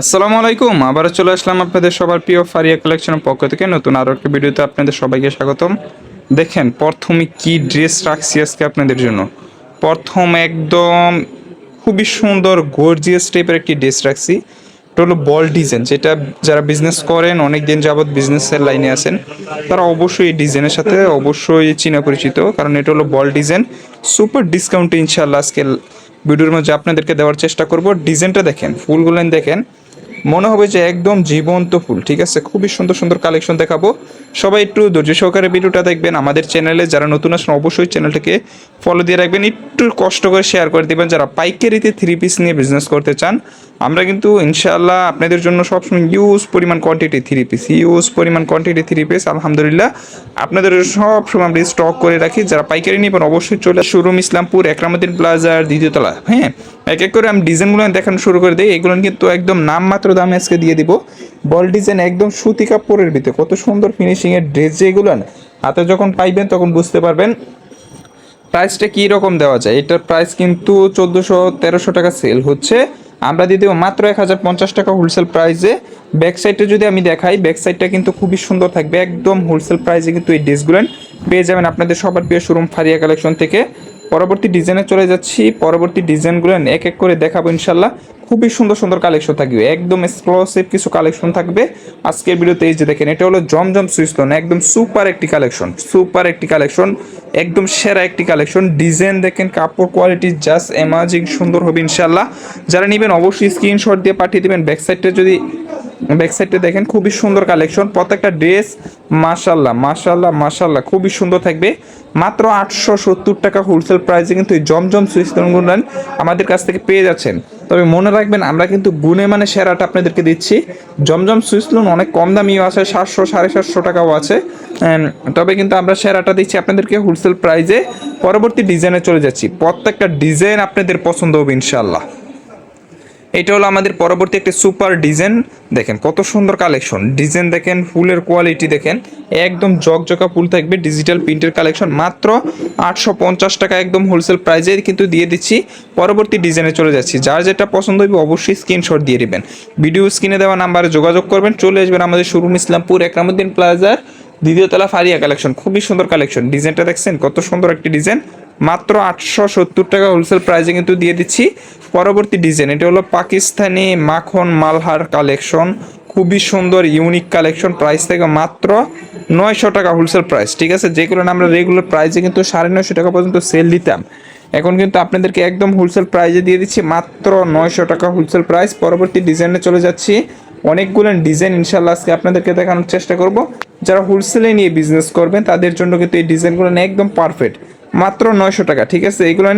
আসসালামু আলাইকুম। আবার চলে আসলাম আপনাদের সবার প্রিয় ফারিয়া কালেকশনের পক্ষ থেকে। নতুন আরও একটা ভিডিওতে আপনাদের সবাইকে স্বাগতম। দেখেন, প্রথমে কি ড্রেস রাখছি আজকে আপনাদের জন্য? প্রথম একদম খুবই সুন্দর গর্জিয়াস টাইপের একটি ড্রেস রাখছি। এটা হলো বল ডিজাইন যেটা যারা বিজনেস করেন অনেক দিন যাবৎ বিজনেসের লাইনে আছেন, তারা অবশ্যই এই ডিজাইনের সাথে অবশ্যই চিনা পরিচিত, কারণ এটা হলো বল ডিজাইন সুপার ডিসকাউন্টে ইনশাল্লাহ আজকে ভিডিওর মধ্যে আপনাদেরকে দেওয়ার চেষ্টা করব। ডিজাইনটা দেখেন, ফুলগুলো দেখেন। মনে হবে যে একদম জীবন্ত ফুল, ঠিক আছে? খুবই সুন্দর সুন্দর কালেকশন দেখাবো। সবাই একটু ধৈর্য সহকারে ভিডিওটা দেখবেন। আমাদের চ্যানেলে যারা নতুন আসেন অবশ্যই চ্যানেলটাকে ফলো দিয়ে রাখবেন। একটু কষ্ট করে শেয়ার করে দেবেন। যারা পাইকারিতে থ্রি পিস নিয়ে বিজনেস করতে চান আমরা কিন্তু ইনশাল্লাহ আপনাদের জন্য সবসময় ইউজ পরিমাণ কোয়ান্টিটি থ্রি পিস ইউজ পরিমাণ কোয়ান্টিটি থ্রি পিস আলহামদুলিল্লাহ। আপনাদের সব সময় আমরা স্টক করে রাখি। যারা পাইকারি নেবেন অবশ্যই চলে শোরুম ইসলামপুর, একরামুদ্দিন প্লাজার দ্বিতীয়তলা হ্যাঁ এক এক করে আমি ডিজাইনগুলো দেখানো শুরু করে দিই। এগুলো কিন্তু একদম নামমাত্র দামে আজকে দিয়ে দিব। বল ডিজাইন একদম সুতি কাপড়ের ভিতরে। কত সুন্দর ফিনিশিংয়ের ড্রেস যেগুলো হাতে যখন পাইবেন তখন বুঝতে পারবেন প্রাইসটা কী রকম দেওয়া যায়। এটার প্রাইস কিন্তু চোদ্দোশো তেরোশো টাকা সেল হচ্ছে। আমরা দিয়ে দেবো মাত্র এক হাজার পঞ্চাশ টাকা হোলসেল প্রাইসে ব্যাক সাইডটা যদি আমি দেখাই ব্যাক সাইডটা কিন্তু খুবই সুন্দর থাকবে, একদম হোলসেল প্রাইসে কিন্তু এই ড্রেসগুলো পেয়ে যাবেন আপনাদের সবার প্রিয় শোরুম ফারিয়া কালেকশন থেকে। পরবর্তী ডিজাইনে চলে যাচ্ছি, পরবর্তী ডিজাইনগুলো এক এক করে দেখাবো ইনশাল্লাহ খুবই সুন্দর সুন্দর কালেকশন থাকবে, একদম এক্সক্লুসিভ কিছু কালেকশন থাকবে। আজকের ভিডিওতে এই যে দেখেন, এটা হলো জমজম সুইসলন একদম সুপার একটি কালেকশন সুপার একটি কালেকশন একদম সেরা একটি কালেকশন। ডিজাইন দেখেন, কাপড় কোয়ালিটি জাস্ট এমাজিং সুন্দর হবে ইনশাল্লাহ যারা নেবেন অবশ্যই স্ক্রিনশট দিয়ে পাঠিয়ে দেবেন। ব্যাক সাইডটা যদি ব্যাক সাইডে দেখেন, খুবই সুন্দর কালেকশন। প্রত্যেকটা ড্রেস মাশাল্লাহ মাশাল্লাহ মাশাল্লাহ খুবই সুন্দর থাকবে। মাত্র আটশো সত্তর টাকা হোলসেল প্রাইসে কিন্তু এই জমজম সুইস্টনগুলো আমাদের কাছ থেকে পেয়ে যাচ্ছেন। তবে মনে রাখবেন, আমরা কিন্তু গুণে মানে সেরাটা আপনাদেরকে দিচ্ছি। জমজম সুইচ সুইসলুন অনেক কম দামিও আছে, সাতশো, সাড়ে সাতশো টাকাও আছে। তবে কিন্তু আমরা সেরাটা দিচ্ছি আপনাদেরকে হোলসেল প্রাইজে পরবর্তী ডিজাইনে চলে যাচ্ছি। প্রত্যেকটা ডিজাইন আপনাদের পছন্দ হবে ইনশাল্লাহ এটা হলো আমাদের পরবর্তী একটি সুপার ডিজাইন। দেখেন কত সুন্দর কালেকশন। ডিজাইন দেখেন, ফুলের কোয়ালিটি দেখেন, একদম জকজকা ফুল থাকবে, ডিজিটাল প্রিন্টের কালেকশন। মাত্র আটশো পঞ্চাশ টাকা একদম হোলসেল প্রাইজে কিন্তু দিয়ে দিচ্ছি। পরবর্তী ডিজাইনে চলে যাচ্ছি। যার যেটা পছন্দ হবে অবশ্যই স্ক্রিনশট দিয়ে দিবেন। ভিডিও স্ক্রিনে দেওয়া নাম্বারে যোগাযোগ করবেন, চলে আসবেন আমাদের শোরুম ইসলামপুর একরামুদ্দিন প্লাজার দ্বিতীয়তলা ফারিয়া কালেকশন। খুবই সুন্দর কালেকশন। ডিজাইনটা দেখছেন, কত সুন্দর একটি ডিজাইন। মাত্র আটশো সত্তর টাকা হোলসেল প্রাইসে কিন্তু দিয়ে দিচ্ছি। পরবর্তী ডিজাইন এটা হলো পাকিস্তানি মাখন মালহার কালেকশন খুবই সুন্দর ইউনিক কালেকশন প্রাইস থেকে মাত্র নয়শো টাকা হোলসেল প্রাইস ঠিক আছে? যেগুলো আমরা রেগুলার প্রাইসে কিন্তু সাড়ে নয়শো টাকা পর্যন্ত সেল দিতাম। এখন কিন্তু আপনাদেরকে একদম হোলসেল প্রাইসে দিয়ে দিচ্ছি, মাত্র নয়শো টাকা হোলসেল প্রাইস পরবর্তী ডিজাইনে চলে যাচ্ছি। অনেকগুলো ডিজাইন ইনশাল্লাহ আজকে আপনাদেরকে দেখানোর চেষ্টা করব। যারা হোলসেলে নিয়ে বিজনেস করবেন, তাদের জন্য কিন্তু এই ডিজাইনগুলো একদম পারফেক্ট মাত্র নয়শো টাকা, ঠিক আছে? এগুলো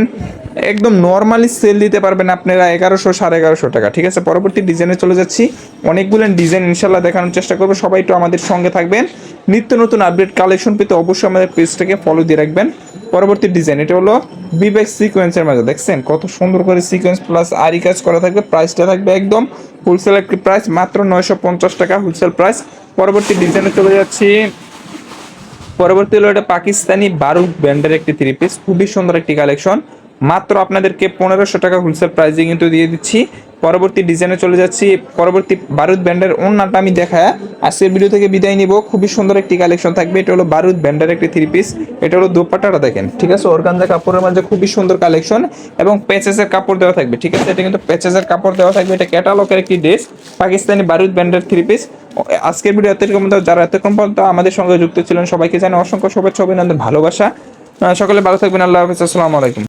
একদম নর্মালি সেল দিতে পারবেন আপনারা এগারোশো সাড়ে এগারোশো টাকা, ঠিক আছে? পরবর্তী ডিজাইনে চলে যাচ্ছি। অনেকগুলো ডিজাইন ইনশাল্লাহ দেখানোর চেষ্টা করব। সবাই একটু আমাদের সঙ্গে থাকবেন। নিত্য নতুন আপডেট কালেকশন পেতে অবশ্যই আমাদের পেজটাকে ফলো দিয়ে রাখবেন। পরবর্তী ডিজাইন এটা হলো বিবেক সিকোয়েন্সের মাঝে, দেখছেন? কত সুন্দর করে সিকোয়েন্স প্লাস আরি কাজ করা থাকবে প্রাইসটা থাকবে একদম হোলসেল একটি প্রাইস মাত্র নয়শো পঞ্চাশ টাকা হোলসেল প্রাইস পরবর্তী ডিজাইনে চলে যাচ্ছি। পরবর্তী হলো এটা পাকিস্তানি বারুক ব্র্যান্ডের একটি থ্রি পিস খুবই সুন্দর একটি কালেকশন মাত্র আপনাদেরকে পনেরোশো টাকা হোলসেল প্রাইসে কিন্তু দিয়ে দিচ্ছি। পরবর্তী ডিজাইনে চলে যাচ্ছি। পরবর্তী বারুদ ব্যান্ডের অন্যটা আমি দেখায়। আজকের ভিডিও থেকে বিদায় নিব। খুবই সুন্দর একটি কালেকশন থাকবে। এটা হলো বারুদ ব্যান্ডের একটি থ্রি পিস এটা হলো দোপাট্টাটা দেখেন। ঠিক আছে? অর্গানজা কাপড়ের মাঝে খুবই সুন্দর কালেকশন এবং প্যাচেসের কাপড় দেওয়া থাকবে। ঠিক আছে? এটা কিন্তু প্যাচেসের কাপড় দেওয়া থাকবে। এটা ক্যাটালগের একটি ড্রেস পাকিস্তানি বারুদ ব্যান্ডের থ্রি পিস আজকের ভিডিও এতক্ষণ যারা এতক্ষণ পর্যন্ত আমাদের সঙ্গে যুক্ত ছিলেন, সবাইকে জানাই অসংখ্য শুভেচ্ছা, অভিনন্দন, ভালোবাসা। সকলে ভালো থাকবেন। আল্লাহ হাফিজ। আসসালামু আলাইকুম।